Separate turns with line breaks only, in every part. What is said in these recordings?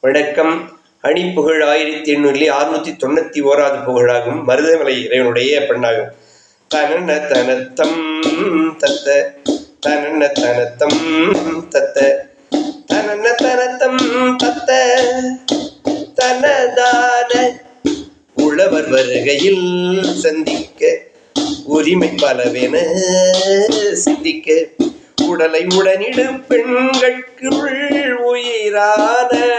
வணக்கம். அணிப்புகழ் ஆயிரத்தி எண்ணூறிலே அறுநூத்தி தொண்ணூத்தி ஓராவது புகழாகும். மருதமலை இறைவனுடைய பெண்ணாகும். தனன தனத்தம் தத்த தனன தனத்தம் தத்த தனன தனத்தம் தத்த தனதான உழவர் வருகையில் சந்திக்க உரிமை பலவென சிந்திக்க உடலை உடனிடும் பெண்கட்குள் உயிரான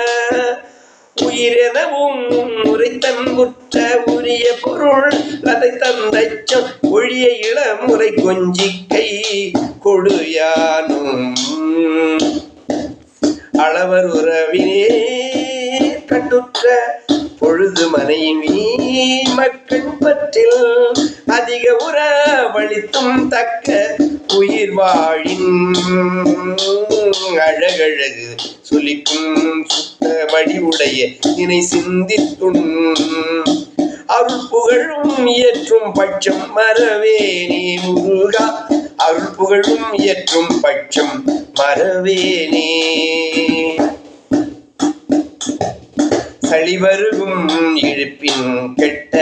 உயிரெனவும் உரைத்தன்புற்ற உரிய பொருள் அதை தந்தைச்சம் ஒழிய இளமுறை கொஞ்சிக்கை கொடுயானும். அளவர் உறவினே கண்டுற்ற பொழுது மனைவி மக்கள் பற்றில் அதிக உறவழித்தும் தக்க உயிர் வாழின். அழகழகு சுலிக்கும் சுத்த வடிவுடைய நினை சிந்தித்துண். அருள் புகழும் இயற்றும் பட்சம் மறவேனே முருகா. அருள் புகழும் இயற்றும் பட்சம் மறவேனே சளிவருகும் இழுப்பின் கெட்ட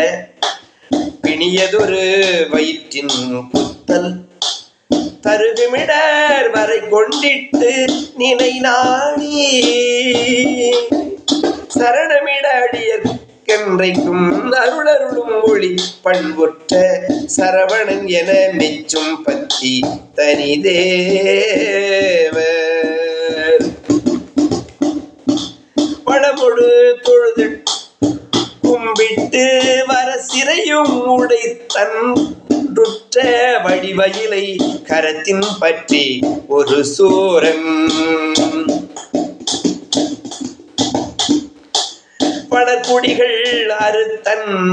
பிணியதொரு வயிற்றின் புத்தல். தருகுமிடர் வரை கொண்டிட்டு நினை நாடி சரணமிட அடியற்கென்றைக்கும் அருளருளும் ஒளி பண்புற்ற சரவணன் என மெச்சும் பத்தி தனிதேவர். பழமொழு தொழுதிட்டு கும்பிட்டு வர சிறையும் உடைத்தன். தன்றுற்ற வடிவயிலை கரத்தின் பற்றி ஒரு சோரன். படக்குடிகள் அறுத்தன்.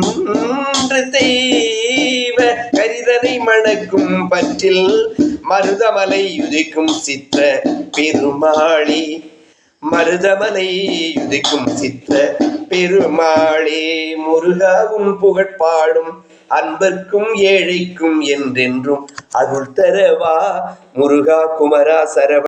தெய்வ கரிதனை மணக்கும் பற்றில் மருதமலை யுதிக்கும் சித்த பெருமாளி. மருதமலை யுதிக்கும் சித்த பெருமாளே முருகாவும் புகழ்பாடும் அன்பர்க்கும் ஏழைக்கும் என்றென்றும் அருள் தரவா. முருகா குமரா சரவ